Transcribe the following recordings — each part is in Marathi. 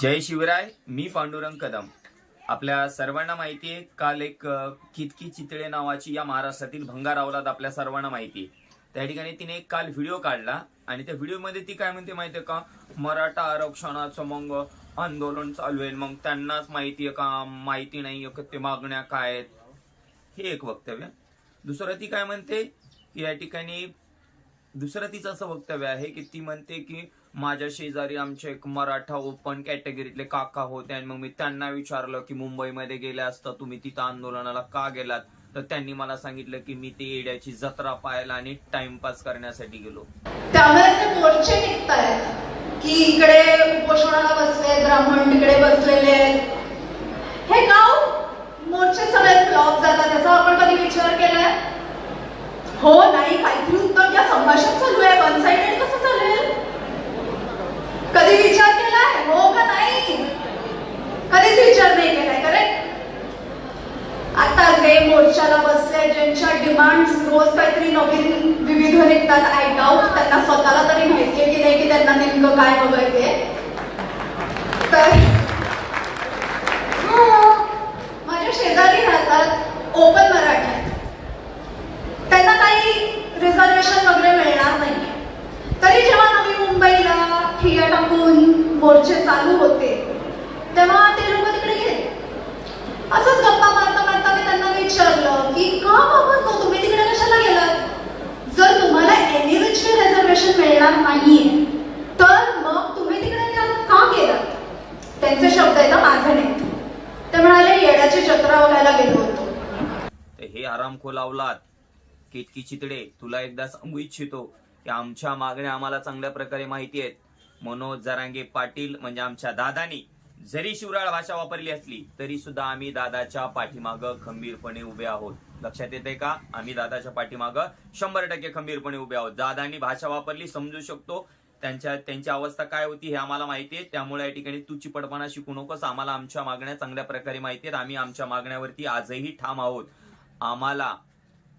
जय शिवराय मी पांडुरंग कदम. आपल्या सर्वांना माहिती आहे काल एक कितकी चितळे नावाची या महाराष्ट्रातील भंगार अवलाद आपल्या सर्वांना माहिती आहे. त्या ठिकाणी तिने एक काल व्हिडिओ काढला आणि त्या व्हिडिओमध्ये ती काय म्हणते माहितीये का? मराठा आरक्षणाचं मग आंदोलन चालू आहे मग त्यांनाच माहिती आहे का? माहिती नाही का? ते मागण्या काय आहेत? हे एक वक्तव्य. दुसरं ती काय म्हणते? की या ठिकाणी दुसरं तिचं असं वक्तव्य आहे की ती म्हणते की माझ्या शेजारी आमचे एक मराठा ओपन कॅटेगरीतले काका होते आणि मग मी त्यांना विचारलं की मुंबईमध्ये गेले असता तुम्ही तिथं आंदोलनाला का गेलात? तर त्यांनी मला सांगितलं की मी ते येड्याची जत्रा पाहायला आणि टाइमपास करण्यासाठी गेलो. त्यामुळे ते मोर्चे निघतायत. की इकडे उपोषणाला बसले ब्राह्मण तिकडे बसलेले हे गाव मोर्चे सगळे फ्लॉप जातात त्याचा आपण कधी विचार केलाय? हो नाही काहीतरी उत्तर या संभाषण चालू कधी विचार केलाय? हो का नाही? कधीच विचार नाही केलाय करेक्ट आता जे मोर्चाला बसले ज्यांच्या डिमांड रोज काहीतरी नवीन विविध निघतात आय डाऊट त्यांना स्वतःला तरी माहिती की नाही की त्यांना नेमकं काय बघायचे तर हो, माझ्या शेजारी राहतात ओपन मराठा आहेत. त्यांना काही रिझर्वेशन वगैरे मिळणार नाही तरी जेव्हा नवी मुंबईला ठिया टाकून मोर्चे चालू होते तेव्हा ते लोक तिकडे गेले असंच गप्पा मारता मारता मी त्यांना विचारलं की का बाबा तो तुम्ही तिकडे कशाला गेलात जर तुम्हाला एनिवेजचे रिझर्वेशन मिळणार नाहीये तर मग तुम्ही तिकडे त्या- का गेलात त्यांचे शब्द आहेत ना, माझे ते म्हणाले येड्याची जत्रा बघायला गेलो होतो. हे आरामखोल लावलात. केतकी चितडे तुला एकदा सांगू इच्छितो की आमच्या मागण्या आम्हाला चांगल्या प्रकारे माहिती आहेत. मनोज जरांगे पाटील म्हणजे आमच्या दादानी जरी शिवराळ भाषा वापरली असली तरी सुद्धा आम्ही दादाच्या पाठीमाग खंबीरपणे उभे आहोत. लक्षात येते का? आम्ही दादाच्या पाठीमाग शंभर टक्के खंबीरपणे उभे आहोत. दादांनी भाषा वापरली समजू शकतो. त्यांच्या त्यांची अवस्था काय होती हे आम्हाला माहिती आहे. त्यामुळे या ठिकाणी तू चिपटपणा शिकू नकोस. आम्हाला आमच्या मागण्या चांगल्या प्रकारे माहिती आहेत. आम्ही आमच्या मागण्यावरती आजही ठाम आहोत. आम्हाला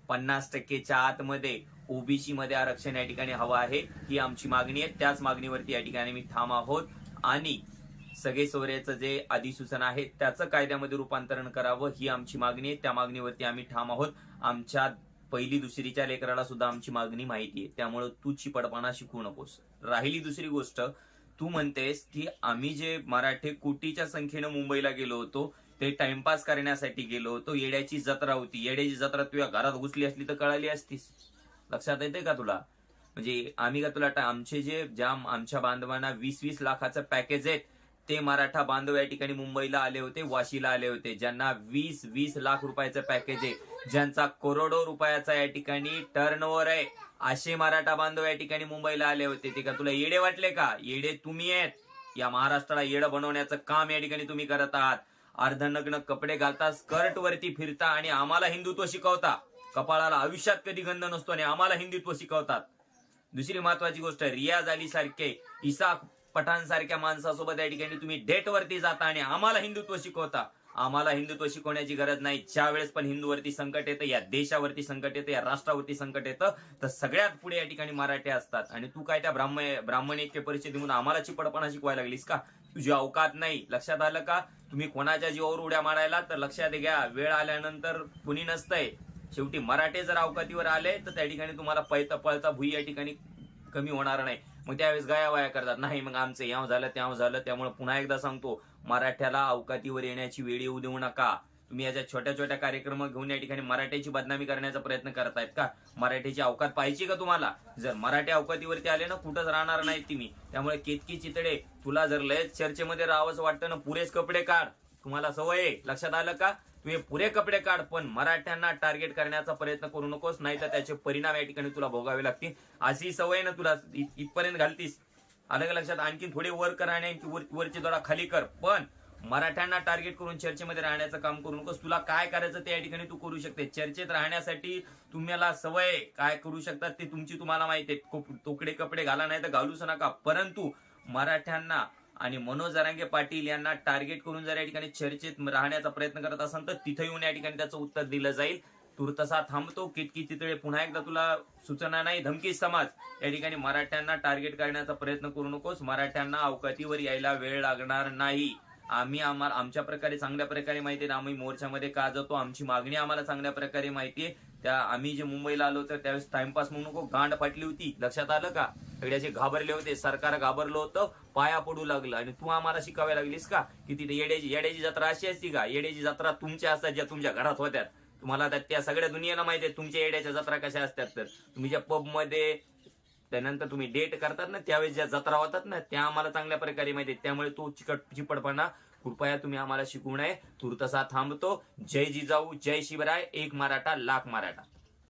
पन्नास टक्केच्या आतमध्ये ओबीसी मध्ये आरक्षण या ठिकाणी हवं आहे ही आमची मागणी आहे. त्याच मागणीवरती या ठिकाणी मी ठाम आहोत. आणि सगळे सोयऱ्याचं जे अधिसूचना आहे त्याचं कायद्यामध्ये रूपांतरण करावं ही आमची मागणी आहे. त्या मागणीवरती आम्ही ठाम आहोत. आमच्या पहिली दुसरीच्या लेकराला सुद्धा आमची मागणी माहिती आहे. त्यामुळे तू चिपटपणा शिकू नकोस. राहिली दुसरी गोष्ट तू म्हणतेस की आम्ही जे मराठे कोटीच्या संख्येनं मुंबईला गेलो होतो ते टाइमपास करण्यासाठी गेलो होतो येड्याची जत्रा होती येड्याची जत्रा तुझ्या घरात घुसली असली तर कळाली असतीस. लक्षात येते का तुला? म्हणजे आम्ही का तुला आमचे जे ज्या आमच्या बांधवांना वीस वीस लाखाचं पॅकेज आहेत ते मराठा बांधव या ठिकाणी मुंबईला आले होते वाशीला आले होते. ज्यांना वीस वीस लाख रुपयाचं पॅकेज आहे. ज्यांचा करोडो रुपयाचा या ठिकाणी टर्न आहे. असे मराठा बांधव या ठिकाणी मुंबईला आले होते. ते का तुला येडे वाटले का? येडे तुम्ही आहेत. या महाराष्ट्राला येडं बनवण्याचं काम या ठिकाणी तुम्ही करत आहात. अर्धनग्न कपडे घालता स्कर्ट वरती फिरता आणि आम्हाला हिंदुत्व शिकवता. कपाळाला आयुष्यात कधी गंध नसतो आणि आम्हाला हिंदुत्व शिकवतात. दुसरी महत्वाची गोष्ट रियाज अली सारखे इसाक पठाणसारख्या माणसासोबत या ठिकाणी तुम्ही डेट वरती जाता आणि आम्हाला हिंदुत्व शिकवता. आम्हाला हिंदुत्व शिकवण्याची गरज नाही. ज्या वेळेस पण हिंदूवरती संकट येतं या देशावरती संकट येतं या राष्ट्रावरती संकट येतं तर सगळ्यात पुढे या ठिकाणी मराठे असतात. आणि तू काय त्या ब्राह्मण ब्राह्मण ऐक्य परिषदेमधून आम्हाला चिपडपणा शिकवायला लागलीस का? तुझी अवकात नाही. लक्षात आलं का? तुम्ही कोणाच्या जीवावर उड्या मारायला तर लक्षात घ्या वेळ आल्यानंतर कुणी नसतंय. शेवटी मराठे जर अवकातीवर आले तर त्या ठिकाणी तुम्हाला पळता पळता भुई या ठिकाणी कमी होणार नाही. मग त्यावेळेस गाया वाया करतात. नाही मग आमचं याव झालं त्याव झालं त्यामुळे पुन्हा एकदा सांगतो मराठ्याला अवकातीवर येण्याची वेळ येऊ देऊ नका. तुम्ही याच्या छोट्या छोट्या कार्यक्रम घेऊन या ठिकाणी मराठ्याची बदनामी करण्याचा प्रयत्न करतायत का? मराठीची अवकात पाहिजे का तुम्हाला? जर मराठी अवकातीवरती आले ना कुठंच राहणार नाहीत तुम्ही. त्यामुळे केतकी चितडे तुला जर लयच चर्चेमध्ये राहावंच वाटतं ना पुरेच कपडे काढ. तुम्हाला सवय आहे. लक्षात आलं का? तुम्ही पुरे कपडे काढ पण मराठ्यांना टार्गेट करण्याचा प्रयत्न करू नकोस नाही तर त्याचे परिणाम या ठिकाणी तुला भोगावे लागतील. अशी सवय ना तुला इथपर्यंत घालतीस. अलग लक्षात आणखी थोडे वर कर आणि वरची थोडा खाली कर. पण मराठ्यांना टार्गेट करून चर्चेमध्ये राहण्याचं काम करू नकोस. तुला काय करायचं ते या ठिकाणी तू करू शकते. चर्चेत राहण्यासाठी तुम्हाला सवय काय करू शकतात ते तुमची तुम्हाला माहिती आहे. को- तोकडे कपडे घाला नाही तर घालूच नका. परंतु मराठ्यांना आणि मनोज जरांगे पाटील यांना टार्गेट करून जर या ठिकाणी चर्चेत राहण्याचा प्रयत्न करत असाल तर तिथे येऊन या ठिकाणी त्याचं उत्तर दिलं जाईल. तुर्तसा थांबतो. किटकी चितळे पुन्हा एकदा तुला सूचना नाही. धमकी समाज. या ठिकाणी मराठ्यांना टार्गेट करण्याचा प्रयत्न करू नकोस. मराठ्यांना अवकातीवर यायला वेळ लागणार नाही. आम्ही आम्हाला आमच्या प्रकारे चांगल्या प्रकारे माहिती आहे आम्ही मोर्चामध्ये का जातो? आमची मागणी आम्हाला चांगल्या प्रकारे माहिती आहे. त्या आम्ही जे मुंबईला आलो तर त्यावेळेस टाइमपास म्हणून नको. गांड पाटली होती. लक्षात आलं का? सगळे असे घाबरले होते सरकार घाबरलं होतं पाया पडू लागलं. आणि तू आम्हाला शिकाव्या लागलीस का? की तिथे येड्याची येड्याची जत्रा अशी असती का? येड्याची जत्रा तुमच्या असतात ज्या तुमच्या घरात होत्या तुम्हाला त्या सगळ्या दुनियेला माहिती आहे तुमच्या येड्याच्या जत्रा कशा असतात तर. तुम्ही ज्या पबमध्ये त्यानंतर तुम्ही डेट करतात ना त्यावेळेस ज्या जत्रा होतात ना त्या आम्हाला चांगल्या प्रकारे माहिती आहे त्यामुळे तो चिकट चिपटपणा कृपया तुम्ही आम्हाला शिकवू नये. तुर्तसा थांबतो. जय जिजाऊ जय शिवराय एक मराठा लाख मराठा.